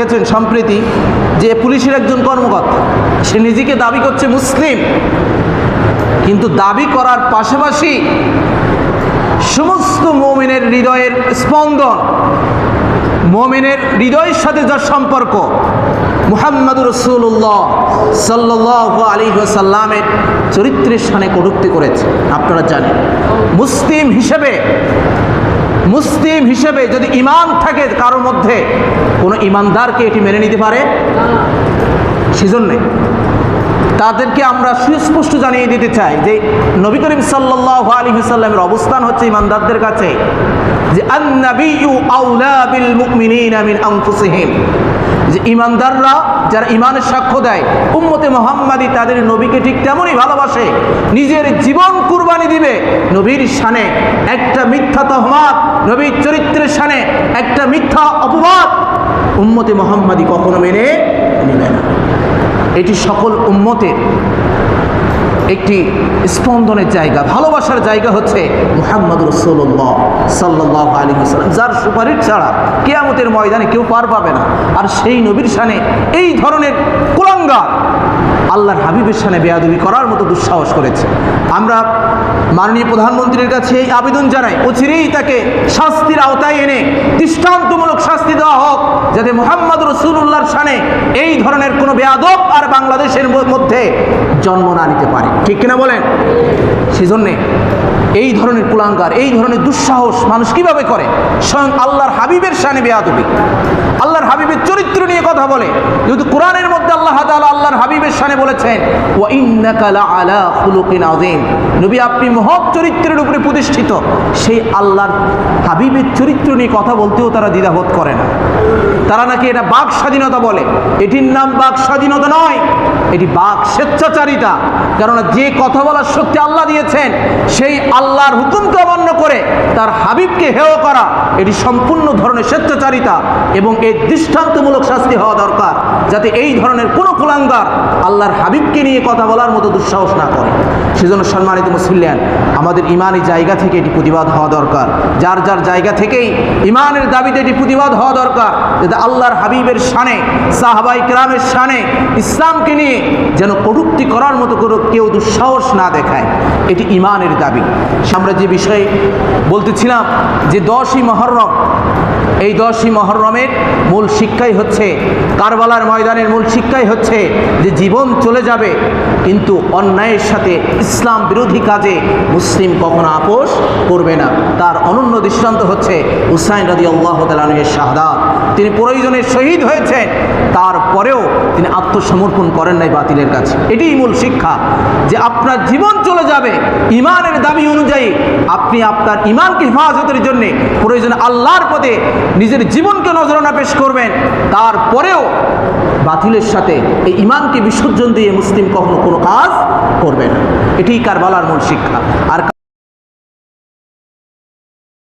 দেখেছেন সম্প্রতি যে পুলিশের একজন কর্মকর্তা, সে নিজেকে দাবি করছে মুসলিম, কিন্তু দাবি করার পাশাপাশি সমস্ত মোমেনের হৃদয়ের স্পন্দন, মোমেনের হৃদয়ের সাথে যার সম্পর্ক, মুহাম্মদুর রসুল্লাহ সাল্লাহ আলী সাল্লামের চরিত্রের স্থানে কটুক্তি করেছে। আপনারা জানেন, মুসলিম হিসেবে মুসলিম হিসেবে যদি ইমান থাকে কারোর মধ্যে, কোনো ইমানদারকে এটি মেনে নিতে পারে? সেজন্যে তাদেরকে আমরা সুস্পষ্ট জানিয়ে দিতে চাই যে নবী করিম সাল্লাহ আলী সাল্লামের অবস্থান হচ্ছে ইমানদারদের কাছে। যে যে ইমানদাররা যারা ইমানের সাক্ষ্য দেয়, উম্মতে মোহাম্মদী তাদের নবীকে ঠিক তেমনই ভালোবাসে, নিজের জীবন কুরবানি দিবে নবীর শানে। একটা মিথ্যা তহমাত নবীর চরিত্রের শানে, একটা মিথ্যা অপবাদ উম্মতে মোহাম্মদী কখনো মেনে নেবে না। এটি সকল উম্মতের একটি স্পন্দনের জায়গা, ভালোবাসার জায়গা হচ্ছে মোহাম্মদ রসুল্লাহ সাল্লাহ আলী সাল্লাম যার সুপারিশ ছাড়া কেয়ামতের ময়দানে কেউ পার পাবে না। আর সেই নবীর সানে এই ধরনের আল্লাহর হাবিবের সানে বেয়াদবি করার মতো দুঃসাহস করেছে। আমরা মাননীয় প্রধানমন্ত্রীর কাছে এই আবেদন জানাই, অচিরেই তাকে শাস্তির আওতায় এনে দৃষ্টান্তমূলক শাস্তি দেওয়া হোক, যাতে মোহাম্মদ রসুল্লাহর সানে এই ধরনের কোনো বেয়াদব আর বাংলাদেশের মধ্যে জন্ম না নিতে পারে। ঠিক কিনা বলেন? সেজন্যে এই ধরনের কুলাঙ্গার, এই ধরনের দুঃসাহস মানুষ কীভাবে করে? স্বয়ং আল্লাহর হাবিবের শানে বেয়াদবি। আল্লাহর হাবিবের চরিত্র নিয়ে কথা বলে। যেহেতু কোরআনের মধ্যে আল্লাহ তাআলা আল্লাহর হাবিবের শানে বলেছেন, ওয়া ইন্নাকা লাআলা খুলুকিন আযীম। নবী, আপনি মহৎ চরিত্রের উপরে প্রতিষ্ঠিত। সেই আল্লাহর হাবিবের চরিত্র নিয়ে কথা বলতেও তারা দ্বিধাবোধ করে না। তারা নাকি এটা বাক স্বাধীনতা বলে। এটির নাম বাক স্বাধীনতা নয়। এটি বাক স্বেচ্ছাচারিতা। কেননা যে কথা বলার সত্যি আল্লাহ দিয়েছেন, সেই আল্লাহর হুকুমকে অমান্য করে তার হাবিবকে হেয় করা, এটি সম্পূর্ণ ধরনের স্বেচ্ছাচারিতা এবং এর দৃষ্টান্তমূলক শাস্তি হওয়া দরকার, যাতে এই ধরনের কোনো কুলাঙ্গার আল্লাহর হাবিবকে নিয়ে কথা বলার মতো দুঃসাহস না করে। সেজন্য সম্মানিত মুসলিয়ান আমাদের ইমানের জায়গা থেকে এটি প্রতিবাদ হওয়া দরকার। যার যার জায়গা থেকেই ইমানের দাবিতে এটি প্রতিবাদ হওয়া দরকার, যাতে আল্লাহর হাবিবের শানে, সাহাবাই ক্রামের শানে ইসলামকে নিয়ে যেন কটুক্তি করার মতো করে কেউ দুঃসাহস না দেখায়। এটি ইমানের দাবি। আমরা যে বিষয়ে বলতেছিলাম যে দশই মহরম, এই দশই মহরমের মূল শিক্ষাই হচ্ছে, কারবালার ময়দানের মূল শিক্ষাই হচ্ছে যে জীবন চলে যাবে, কিন্তু অন্যায়ের সাথে ইসলাম বিরোধী কাজে মুসলিম কখনো আপোষ করবে না। তার অনন্য দৃষ্টান্ত হচ্ছে হুসাইন রাজি আল্লাহ তালের শাহাদাত। তিনি প্রয়োজনে শহীদ হয়েছেন। তারপরেও তিনি আত্মসমর্পণ করেন নাই বাতিলের কাছে। এটিই মূল শিক্ষা যে আপনার জীবন চলে যাবে ইমানের দাবি অনুযায়ী। আপনি আপনার ইমানকে হেফাজতের জন্য প্রয়োজন আল্লাহর পথে নিজের জীবনকে নজরানা পেশ করবেন। তারপরেও বাতিলের সাথে এই ইমানকে বিসর্জন দিয়ে মুসলিম কখনো কোনো কাজ করবে না। এটিই কারবালার মূল শিক্ষা। আর